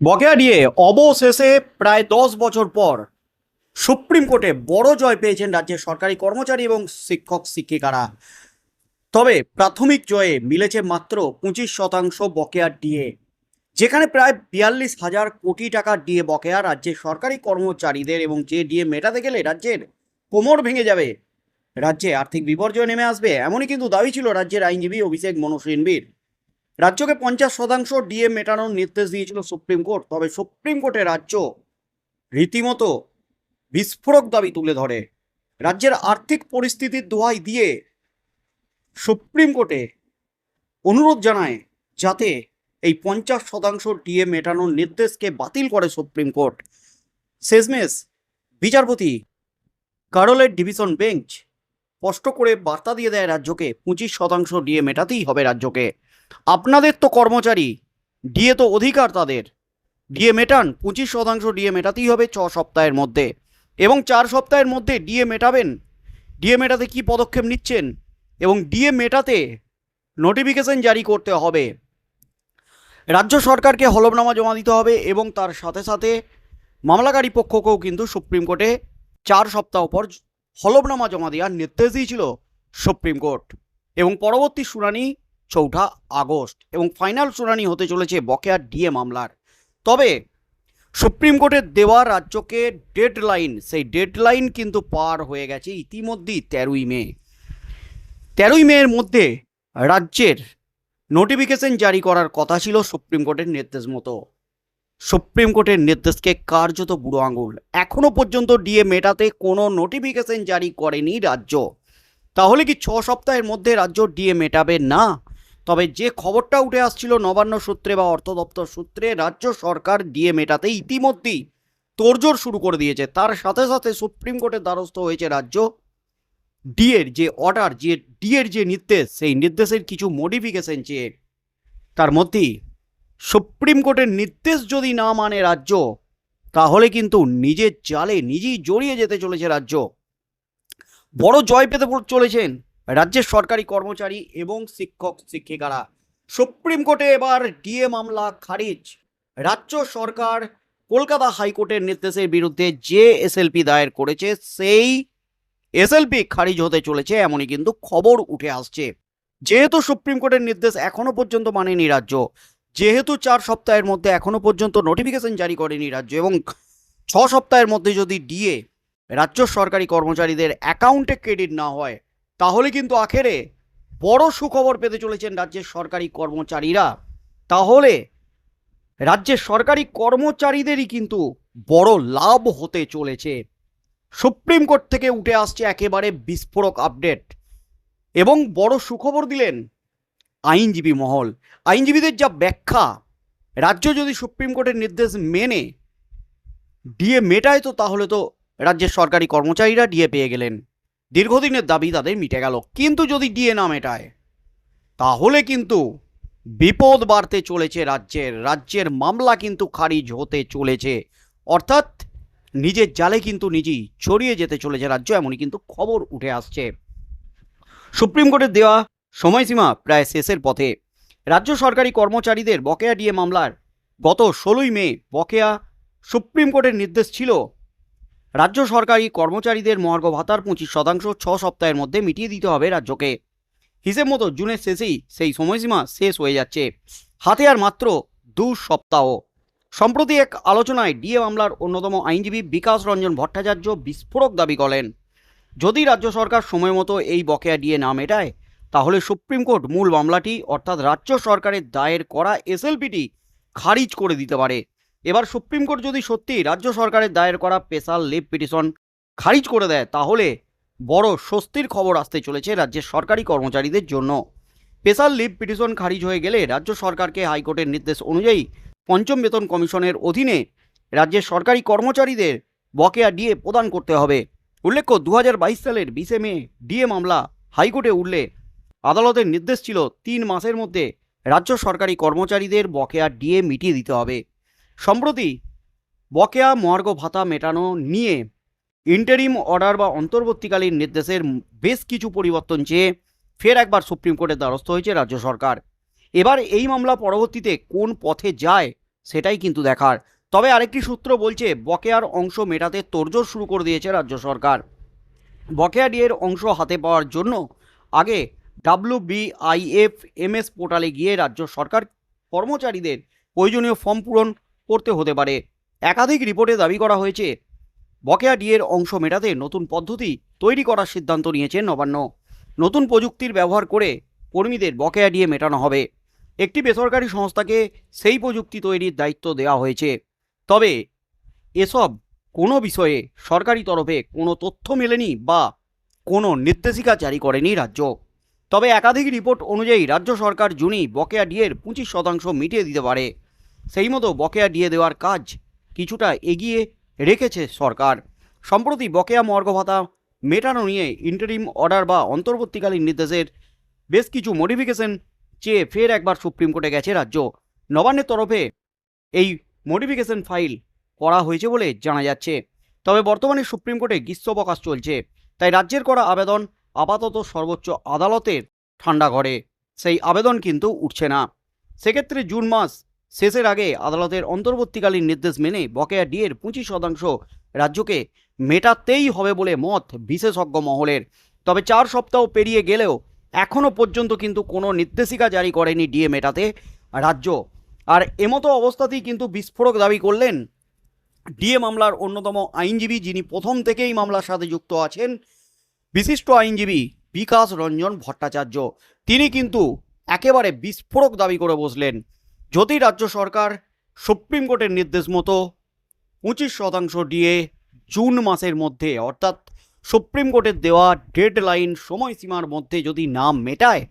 বকেয়া দিয়ে অবশেষে প্রায় দশ বছর পর সুপ্রিম কোর্টে বড় জয় পেয়েছেন রাজ্যের সরকারি কর্মচারী এবং শিক্ষক শিক্ষিকারা। তবে প্রাথমিক জয়ে মিলেছে মাত্র পঁচিশ শতাংশ বকেয়া ডিএ যেখানে প্রায় বিয়াল্লিশ হাজার কোটি টাকা ডিএ বকেয়া রাজ্যের সরকারি কর্মচারীদের এবং যে ডিএ মেটাতে গেলে রাজ্যের কোমর ভেঙে যাবে। রাজ্যে আর্থিক বিপর্যয় নেমে আসবে, এমনই কিন্তু দাবি ছিল রাজ্যের আইনজীবী অভিষেক মনু সিনবির রাজ্যকে পঞ্চাশ শতাংশ ডিএ মেটানোর নির্দেশ দিয়েছিল সুপ্রিম কোর্ট, তবে সুপ্রিম কোর্টে রাজ্য রীতিমতো বিস্ফোরক দাবি তুলে ধরে। রাজ্যের আর্থিক পরিস্থিতির দোহাই দিয়ে সুপ্রিম কোর্টে অনুরোধ জানায় যাতে এই পঞ্চাশ শতাংশ ডিএ মেটানোর নির্দেশকে বাতিল করে সুপ্রিম কোর্ট। শেষমেশ বিচারপতি কারলের ডিভিশন বেঞ্চ স্পষ্ট করে বার্তা দিয়ে দেয় রাজ্যকে, পঁচিশ শতাংশ ডিএ মেটাতেই হবে রাজ্যকে। আপনাদের তো কর্মচারী, ডিএ তো অধিকার তাদের। ডিএ মেটান, পঁচিশ শতাংশ ডিএ মেটাতেই হবে ছ সপ্তাহের মধ্যে। এবং চার সপ্তাহের মধ্যে ডিএ মেটাবেন। ডিএ মেটাতে কী পদক্ষেপ নিচ্ছেন? এবং ডিএ মেটাতে নোটিফিকেশন জারি করতে হবে। রাজ্য সরকারকে হলফনামা জমা দিতে হবে এবং তার সাথে সাথে মামলাকারী পক্ষকেও কিন্তু সুপ্রিম কোর্টে চার সপ্তাহ পর হলফনামা জমা দেওয়ার নির্দেশ দিয়েছিল সুপ্রিম কোর্ট। এবং পরবর্তী শুনানি চৌঠা আগস্ট এবং ফাইনাল শুনানি হতে চলেছে বকেয়া ডিএ মামলার। তবে সুপ্রিম কোর্টের দেওয়া রাজ্যকে ডেডলাইন, সেই ডেডলাইন কিন্তু পার হয়ে গেছে ইতিমধ্যেই তেরোই মে। তেরোই মেয়ের মধ্যে রাজ্যের নোটিফিকেশন জারি করার কথা ছিল সুপ্রিম কোর্টের নির্দেশ মতো। সুপ্রিম কোর্টের নির্দেশকে কার্যত বুড়ো আঙুল। এখনও পর্যন্ত ডিএ মেটাতে কোনো নোটিফিকেশন জারি করেনি রাজ্য। তাহলে কি ছ সপ্তাহের মধ্যে রাজ্য ডিএ মেটাবে? না। তবে যে খবরটা উঠে আসছিল নবান্ন সূত্রে বা অর্থ দপ্তর সূত্রে, রাজ্য সরকার ডিএ মেটাতে ইতিমধ্যেই তোড়জোড় শুরু করে দিয়েছে। তার সাথে সাথে সুপ্রিম কোর্টের দ্বারস্থ হয়েছে রাজ্য ডিএর যে অর্ডার, যে ডিএর যে নির্দেশ, সেই নির্দেশের কিছু মডিফিকেশন চেয়ে তার মধ্যেই সুপ্রিম কোর্টের নির্দেশ যদি না মানে রাজ্য, তাহলে কিন্তু নিজের জালে নিজেই জড়িয়ে যেতে চলেছে রাজ্য। বড় জয় পেতে চলেছেন রাজ্যের সরকারি কর্মচারী এবং শিক্ষক শিক্ষিকারা। সুপ্রিম কোর্টে এবার ডিএ মামলা খারিজ। রাজ্য সরকার কলকাতা হাইকোর্টের নির্দেশের বিরুদ্ধে যে এসএলপি দায়ের করেছে, সেই এসএলপি খারিজ হতে চলেছে, এমনই কিন্তু খবর উঠে আসছে। যেহেতু সুপ্রিম কোর্টের নির্দেশ এখনও পর্যন্ত মানেনি রাজ্য, যেহেতু চার সপ্তাহের মধ্যে এখনও পর্যন্ত নোটিফিকেশন জারি করেনি রাজ্য এবং ছ সপ্তাহের মধ্যে যদি ডিএ রাজ্য সরকারি কর্মচারীদের অ্যাকাউন্টে ক্রেডিট না হয় তাহলে কিন্তু আখেরে বড় সুখবর পেতে চলেছেন রাজ্যের সরকারি কর্মচারীরা। তাহলে রাজ্যের সরকারি কর্মচারীদেরই কিন্তু বড় লাভ হতে চলেছে। সুপ্রিম কোর্ট থেকে উঠে আসছে একেবারে বিস্ফোরক আপডেট এবং বড় সুখবর দিলেন আইনজীবী মহল। আইনজীবীদের যা ব্যাখ্যা, রাজ্য যদি সুপ্রিম কোর্টের নির্দেশ মেনে, ডিএ মেটায় তো তাহলে তো রাজ্যের সরকারি কর্মচারীরা ডিএ পেয়ে গেলেন। দীর্ঘদিনের দাবি তাদের মিটে গেল। কিন্তু যদি ডিএ না মেটায়, তাহলে কিন্তু বিপদ বাড়তে চলেছে রাজ্যের। রাজ্যের মামলা কিন্তু খারিজ হতে চলেছে। অর্থাৎ নিজের জালে কিন্তু নিজেই ছড়িয়ে যেতে চলেছে রাজ্য, এমনই কিন্তু খবর উঠে আসছে। সুপ্রিম কোর্টের দেওয়া সময়সীমা প্রায় শেষের পথে। রাজ্য সরকারি কর্মচারীদের বকেয়া ডিএ মামলার গত ষোলোই মে বকেয়া সুপ্রিম কোর্টের নির্দেশ ছিল রাজ্য সরকারি কর্মচারীদের মহার্ঘ ভাতার পঁচিশ শতাংশ ছ সপ্তাহের মধ্যে মিটিয়ে দিতে হবে রাজ্যকে। হিসেব মতো জুনের শেষেই সেই সময়সীমা শেষ হয়ে যাচ্ছে। হাতে আর মাত্র দু সপ্তাহ। সম্প্রতি এক আলোচনায় ডিএ মামলার অন্যতম আইনজীবী বিকাশ রঞ্জন ভট্টাচার্য বিস্ফোরক দাবি করেন, যদি রাজ্য সরকার সময় মতো এই বকেয়া ডিএ না মেটায়, তাহলে সুপ্রিম কোর্ট মূল মামলাটি, অর্থাৎ রাজ্য সরকারের দায়ের করা এসএলপিটি, খারিজ করে দিতে পারে। এবার সুপ্রিম কোর্ট যদি সত্যি রাজ্য সরকারের দায়ের করা স্পেশাল লিভ পিটিশন খারিজ করে দেয়, তাহলে বড় স্বস্তির খবর আসতে চলেছে রাজ্যের সরকারি কর্মচারীদের জন্য। স্পেশাল লিভ পিটিশন খারিজ হয়ে গেলে রাজ্য সরকারকে হাইকোর্টের নির্দেশ অনুযায়ী পঞ্চম বেতন কমিশনের অধীনে রাজ্যের সরকারি কর্মচারীদের বকেয়া ডিএ প্রদান করতে হবে। উল্লেখ্য দু হাজার বাইশ সালের বিশে মে ডিএ মামলা হাইকোর্টে উঠলে আদালতের নির্দেশ ছিল তিন মাসের মধ্যে রাজ্য সরকারি কর্মচারীদের বকেয়া ডিএ মিটিয়ে দিতে হবে। সম্প্রতি বকেয়া মহার্ঘ ভাতা মেটানো নিয়ে ইন্টারিম অর্ডার বা অন্তর্বর্তীকালীন নির্দেশের বেশ কিছু পরিবর্তন চেয়ে ফের একবার সুপ্রিম কোর্টের দ্বারস্থ হয়েছে রাজ্য সরকার। এবার এই মামলা পরবর্তীতে কোন পথে যায় সেটাই কিন্তু দেখার। তবে আরেকটি সূত্র বলছে, বকেয়ার অংশ মেটাতে তোড়জোড় শুরু করে দিয়েছে রাজ্য সরকার। বকেয়া ডিয়ের অংশ হাতে পাওয়ার জন্য আগে ডাব্লিউ বিআইএফ এমএস পোর্টালে গিয়ে রাজ্য সরকার কর্মচারীদের প্রয়োজনীয় ফর্ম পূরণ করতে হতে পারে। একাধিক রিপোর্টে দাবি করা হয়েছে, বকেয়া ডিয়ের অংশ মেটাতে নতুন পদ্ধতি তৈরি করার সিদ্ধান্ত নিয়েছে নবান্ন। নতুন প্রযুক্তির ব্যবহার করে কর্মীদের বকেয়া ডিয়ে মেটানো হবে। একটি বেসরকারি সংস্থাকে সেই প্রযুক্তি তৈরির দায়িত্ব দেওয়া হয়েছে। তবে এসব কোনো বিষয়ে সরকারি তরফে কোনো তথ্য মেলেনি বা কোনো নির্দেশিকা জারি করেনি রাজ্য। তবে একাধিক রিপোর্ট অনুযায়ী রাজ্য সরকার জুনই বকেয়া ডিয়ের পঁচিশ শতাংশ মিটিয়ে দিতে পারে। সেই মতো বকেয়া দিয়ে দেওয়ার কাজ কিছুটা এগিয়ে রেখেছে সরকার। সম্প্রতি বকেয়া মর্গ ভাতা মেটানো নিয়ে ইন্টারিম অর্ডার বা অন্তর্বর্তীকালীন নির্দেশের বেশ কিছু মডিফিকেশন চেয়ে ফের একবার সুপ্রিম কোর্টে গেছে রাজ্য। নবান্নের তরফে এই মডিফিকেশন ফাইল করা হয়েছে বলে জানা যাচ্ছে। তবে বর্তমানে সুপ্রিম কোর্টে গ্রীষ্মবকাশ চলছে, তাই রাজ্যের করা আবেদন আপাতত সর্বোচ্চ আদালতের ঠান্ডা ঘরে। সেই আবেদন কিন্তু উঠছে না। সেক্ষেত্রে জুন মাস শেষের আগে আদালতের অন্তর্বর্তীকালীন নির্দেশ মেনে বকেয়া ডিয়ের পঁচিশ শতাংশ রাজ্যকে মেটাতেই হবে বলে মত বিশেষজ্ঞ মহলের। তবে চার সপ্তাহ পেরিয়ে গেলেও এখনও পর্যন্ত কিন্তু কোনো নির্দেশিকা জারি করেনি ডিএ মেটাতে রাজ্য। আর এমতো অবস্থাতেই কিন্তু বিস্ফোরক দাবি করলেন ডিএ মামলার অন্যতম আইনজীবী, যিনি প্রথম থেকেই মামলার সাথে যুক্ত আছেন, বিশিষ্ট আইনজীবী বিকাশ রঞ্জন ভট্টাচার্য। তিনি কিন্তু একেবারে বিস্ফোরক দাবি করে বসলেন। যদি রাজ্য সরকার সুপ্রিম কোর্টের নির্দেশ মতো পঁচিশ শতাংশ ডিএ জুন মাসের মধ্যে, অর্থাৎ সুপ্রিম কোর্টের দেওয়া ডেডলাইন সময়সীমার মধ্যে যদি নাম মেটায়,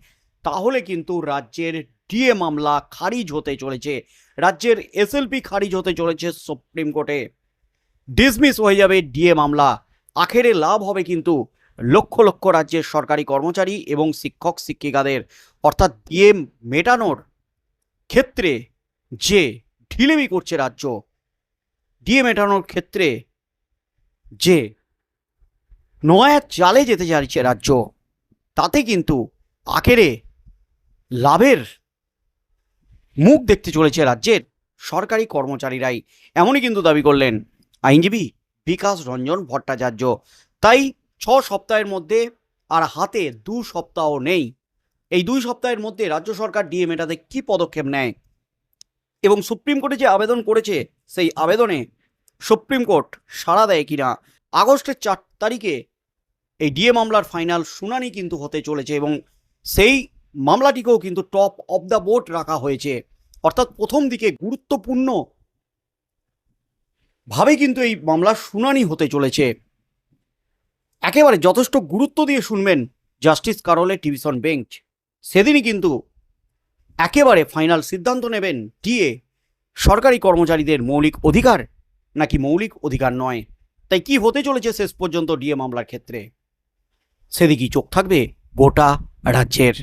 তাহলে কিন্তু রাজ্যের ডিএ মামলা খারিজ হতে চলেছে। রাজ্যের এসএলপি খারিজ হতে চলেছে সুপ্রিম কোর্টে। ডিসমিস হয়ে যাবে ডিএ মামলা। আখেরে লাভ হবে কিন্তু লক্ষ লক্ষ রাজ্যের সরকারি কর্মচারী এবং শিক্ষক শিক্ষিকাদের অর্থাৎ ডিএ মেটানোর ক্ষেত্রে যে ঢিলেমি করছে রাজ্য ডিএ মেটানোর ক্ষেত্রে যে নয়া চালে যেতে চাইছে রাজ্য, তাতে কিন্তু আখেরে লাভের মুখ দেখতে চলেছে রাজ্যের সরকারি কর্মচারীরাই। এমনই কিন্তু দাবি করলেন আইনজীবী বিকাশ রঞ্জন ভট্টাচার্য। তাই ছ সপ্তাহের মধ্যে আর হাতে দু সপ্তাহ নেই এই দুই সপ্তাহের মধ্যে রাজ্য সরকার ডিএ মেটাতে কী পদক্ষেপ নেয়? এবং সুপ্রিম কোর্টে যে আবেদন করেছে, সেই আবেদনে সুপ্রিম কোর্ট সাড়া দেয় কিনা? আগস্টের চার তারিখে এই ডিএ মামলার ফাইনাল শুনানি কিন্তু হতে চলেছে এবং সেই মামলাটিকেও কিন্তু টপ অফ দ্য বোর্ড রাখা হয়েছে। অর্থাৎ প্রথম দিকে গুরুত্বপূর্ণ ভাবে কিন্তু এই মামলার শুনানি হতে চলেছে। একেবারে যথেষ্ট গুরুত্ব দিয়ে শুনবেন জাস্টিস কারলের ডিভিশন বেঞ্চ। সেদিনই কিন্তু একেবারে ফাইনাল সিদ্ধান্ত নেবেন ডিএ সরকারি কর্মচারীদের মৌলিক অধিকার নাকি মৌলিক অধিকার নয়? তাই কি হতে চলেছে শেষ পর্যন্ত ডিএ মামলার ক্ষেত্রে? সেদিকেই চোখ থাকবে গোটা রাজ্যের।